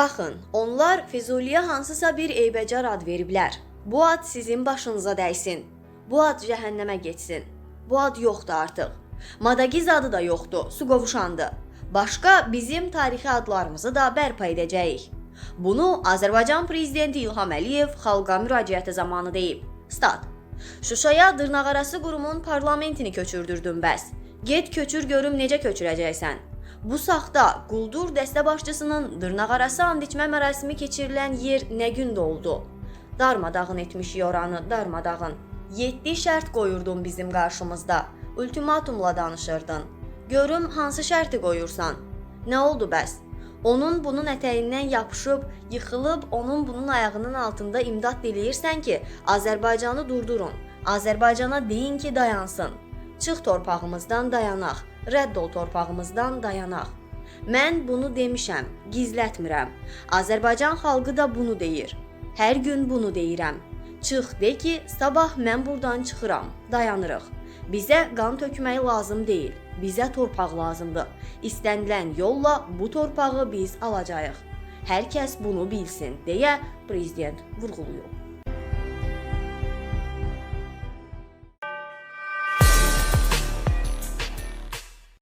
Baxın, onlar Füzuliyə hansısa bir eybəcər ad veriblər. Bu ad sizin başınıza dəysin. Bu ad cəhənnəmə getsin. Bu ad yoxdur artıq. Madagiz adı da yoxdur, su qovuşandı. Başqa bizim tarixi adlarımızı da bərpa edəcəyik. Bunu Azərbaycan prezidenti İlham Əliyev xalqa müraciəti zamanı deyib. Stat. Şuşaya dırnaqarası qurumun parlamentini köçürdürdün bəs. Get köçür görüm necə köçürəcəksən. Bu saxta quldur dəstə başçısının dırnaqarası and içmə mərasimi keçirilən yer nə gündə oldu? Darmadağın etmiş oranı, darmadağın. 7 şərt qoyurdun bizim qarşımızda. Ultimatumla danışırdın. Görüm hansı şərti qoyursan? Nə oldu bəs? Onun bunun ətəyindən yapışıb, yıxılıb, onun bunun ayağının altında imdad diləyirsən ki, Azərbaycanı durdurun. Azərbaycana deyin ki, dayansın. Çıx torpağımızdan dayanaq. Rədd ol torpağımızdan dayanaq. Mən bunu demişəm, gizlətmirəm. Azərbaycan xalqı da bunu deyir. Hər gün bunu deyirəm. Çıx de ki, sabah mən burdan çıxıram. Dayanırıq. Bizə qan tökmək lazım deyil. Bizə torpaq lazımdır. İstənilən yolla bu torpağı biz alacağıq. Hər kəs bunu bilsin deyə prezident vurğulayıb.